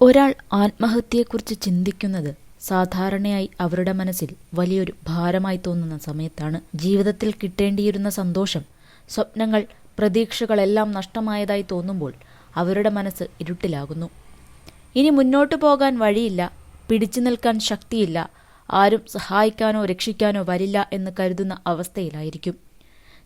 ഒരാൾ ആത്മഹത്യയെക്കുറിച്ച് ചിന്തിക്കുന്നത് സാധാരണയായി അവരുടെ മനസ്സിൽ വലിയൊരു ഭാരമായി തോന്നുന്ന സമയത്താണ്. ജീവിതത്തിൽ കിട്ടേണ്ടിയിരുന്ന സന്തോഷം സ്വപ്നങ്ങൾ പ്രതീക്ഷകളെല്ലാം നഷ്ടമായതായി തോന്നുമ്പോൾ അവരുടെ മനസ്സ് ഇരുട്ടിലാകുന്നു. ഇനി മുന്നോട്ടു പോകാൻ വഴിയില്ല പിടിച്ചു നിൽക്കാൻ ശക്തിയില്ല ആരും സഹായിക്കാനോ രക്ഷിക്കാനോ വരില്ല എന്ന് കരുതുന്ന അവസ്ഥയിലായിരിക്കും.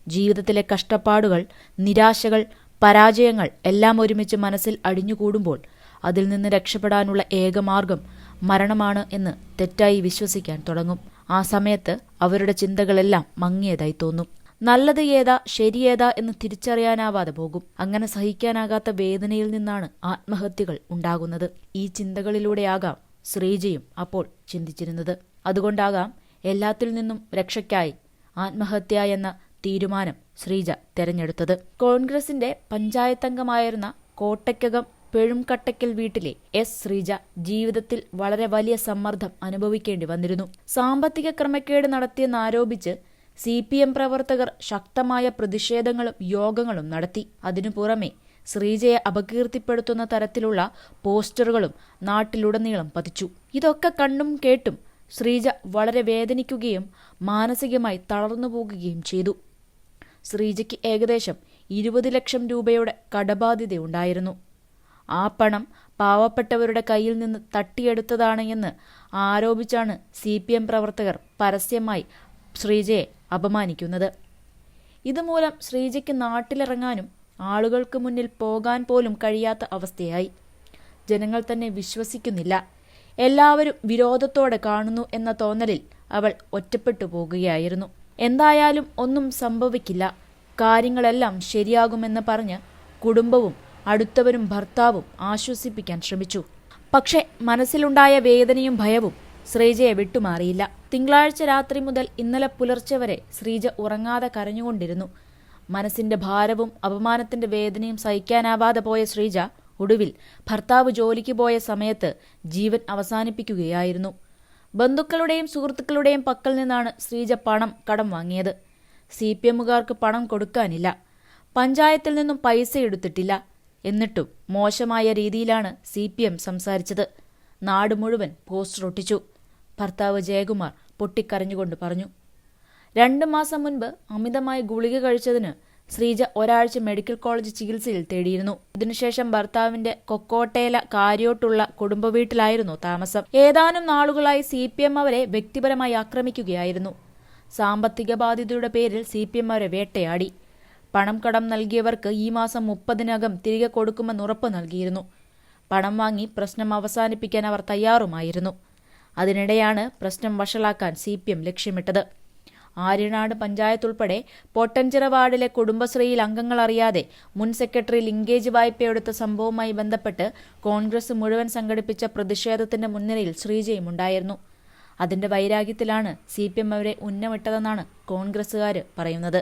ജീവിതത്തിലെ കഷ്ടപ്പാടുകൾ നിരാശകൾ പരാജയങ്ങൾ എല്ലാം ഒരുമിച്ച് മനസ്സിൽ അടിഞ്ഞുകൂടുമ്പോൾ അതിൽ നിന്ന് രക്ഷപ്പെടാനുള്ള ഏകമാർഗം മരണമാണ് എന്ന് തെറ്റായി വിശ്വസിക്കാൻ തുടങ്ങും. ആ സമയത്ത് അവരുടെ ചിന്തകളെല്ലാം മങ്ങിയതായി തോന്നും. നല്ലത് ഏതാ ശരിയേതാ എന്ന് തിരിച്ചറിയാനാവാതെ പോകും. അങ്ങനെ സഹിക്കാനാകാത്ത വേദനയിൽ നിന്നാണ് ആത്മഹത്യകൾ ഉണ്ടാകുന്നത്. ഈ ചിന്തകളിലൂടെയാകാം ശ്രീജയും അപ്പോൾ ചിന്തിച്ചിരുന്നത്. അതുകൊണ്ടാകാം എല്ലാത്തിൽ നിന്നും രക്ഷയ്ക്കായി ആത്മഹത്യ എന്ന തീരുമാനം ശ്രീജ തെരഞ്ഞെടുത്തത്. കോൺഗ്രസിന്റെ പഞ്ചായത്തംഗമായിരുന്ന കോട്ടയ്ക്കകം പെഴുംകട്ടയ്ക്കൽ വീട്ടിലെ എസ് ശ്രീജ ജീവിതത്തിൽ വളരെ വലിയ സമ്മർദ്ദം അനുഭവിക്കേണ്ടി വന്നിരുന്നു. സാമ്പത്തിക ക്രമക്കേട് നടത്തിയെന്നാരോപിച്ച് സി പി എം പ്രവർത്തകർ ശക്തമായ പ്രതിഷേധങ്ങളും യോഗങ്ങളും നടത്തി. അതിനു പുറമെ ശ്രീജയെ അപകീർത്തിപ്പെടുത്തുന്ന തരത്തിലുള്ള പോസ്റ്ററുകളും നാട്ടിലുടനീളം പതിച്ചു. ഇതൊക്കെ കണ്ടും കേട്ടും ശ്രീജ വളരെ വേദനിക്കുകയും മാനസികമായി തളർന്നു പോകുകയും ചെയ്തു. ശ്രീജയ്ക്ക് ഏകദേശം ഇരുപത് ലക്ഷം രൂപയുടെ കടബാധ്യതയുണ്ടായിരുന്നു. ആ പണം പാവപ്പെട്ടവരുടെ കയ്യിൽ നിന്ന് തട്ടിയെടുത്തതാണ് എന്ന് ആരോപിച്ചാണ് സി പി എം പ്രവർത്തകർ പരസ്യമായി ശ്രീജയെ അപമാനിക്കുന്നത്. ഇതുമൂലം ശ്രീജയ്ക്ക് നാട്ടിലിറങ്ങാനും ആളുകൾക്ക് മുന്നിൽ പോകാൻ പോലും കഴിയാത്ത അവസ്ഥയായി. ജനങ്ങൾ തന്നെ വിശ്വസിക്കുന്നില്ല. എല്ലാവരും വിരോധത്തോടെ കാണുന്നു എന്ന തോന്നലിൽ അവൾ ഒറ്റപ്പെട്ടു പോകുകയായിരുന്നു. എന്തായാലും ഒന്നും സംഭവിക്കില്ല. കാര്യങ്ങളെല്ലാം ശരിയാകുമെന്ന് പറഞ്ഞ് കുടുംബവും അടുത്തവരും ഭർത്താവും ആശ്വസിപ്പിക്കാൻ ശ്രമിച്ചു. പക്ഷെ മനസ്സിലുണ്ടായ വേദനയും ഭയവും ശ്രീജയെ വിട്ടുമാറിയില്ല. തിങ്കളാഴ്ച രാത്രി മുതൽ ഇന്നലെ പുലർച്ചെ വരെ ശ്രീജ ഉറങ്ങാതെ കരഞ്ഞുകൊണ്ടിരുന്നു. മനസ്സിന്റെ ഭാരവും അപമാനത്തിന്റെ വേദനയും സഹിക്കാനാവാതെ പോയ ശ്രീജ ഒടുവിൽ ഭർത്താവ് ജോലിക്ക് പോയ സമയത്ത് ജീവൻ അവസാനിപ്പിക്കുകയായിരുന്നു. ബന്ധുക്കളുടെയും സുഹൃത്തുക്കളുടെയും പക്കൽ നിന്നാണ് ശ്രീജ പണം കടം വാങ്ങിയത്. സി പി എമ്മുകാർക്ക് പണം കൊടുക്കാനില്ല. പഞ്ചായത്തിൽ നിന്നും പൈസ എടുത്തിട്ടില്ല. എന്നിട്ടും മോശമായ രീതിയിലാണ് സി പി എം സംസാരിച്ചത്. നാട് മുഴുവൻ പോസ്റ്റർ ഒട്ടിച്ചു. ഭർത്താവ് ജയകുമാർ പൊട്ടിക്കരഞ്ഞുകൊണ്ട് പറഞ്ഞു. രണ്ടു മാസം മുൻപ് അമിതമായി ഗുളിക കഴിച്ചതിന് ശ്രീജ ഒരാഴ്ച മെഡിക്കൽ കോളേജ് ചികിത്സയിൽ തേടിയിരുന്നു. ഇതിനുശേഷം ഭർത്താവിന്റെ കൊക്കോട്ടേല കാര്യോട്ടുള്ള കുടുംബ വീട്ടിലായിരുന്നു താമസം. ഏതാനും നാളുകളായി സി പി എം അവരെ വ്യക്തിപരമായി ആക്രമിക്കുകയായിരുന്നു. സാമ്പത്തിക ബാധ്യതയുടെ പേരിൽ സി പി എം അവരെ വേട്ടയാടി. പണം കടം നൽകിയവർക്ക് ഈ മാസം മുപ്പതിനകം തിരികെ കൊടുക്കുമെന്ന് ഉറപ്പ് നൽകിയിരുന്നു. പണം വാങ്ങി പ്രശ്നം അവസാനിപ്പിക്കാൻ അവർ തയ്യാറുമായിരുന്നു. അതിനിടെയാണ് പ്രശ്നം വഷളാക്കാൻ സി പി എം ലക്ഷ്യമിട്ടത്. ആര്യനാട് പഞ്ചായത്ത് ഉൾപ്പെടെ പൊട്ടഞ്ചിറ വാർഡിലെ കുടുംബശ്രീയിൽ അംഗങ്ങൾ അറിയാതെ മുൻ സെക്രട്ടറി ലിങ്കേജ് വായ്പയെടുത്ത സംഭവവുമായി ബന്ധപ്പെട്ട് കോൺഗ്രസ് മുഴുവൻ സംഘടിപ്പിച്ച പ്രതിഷേധത്തിന്റെ മുൻനിരയിൽ ശ്രീജയും ഉണ്ടായിരുന്നു അതിന്റെ വൈരാഗ്യത്തിലാണ് സി പി എം അവരെ ഉന്നമിട്ടതെന്നാണ് കോൺഗ്രസുകാർ പറയുന്നത്.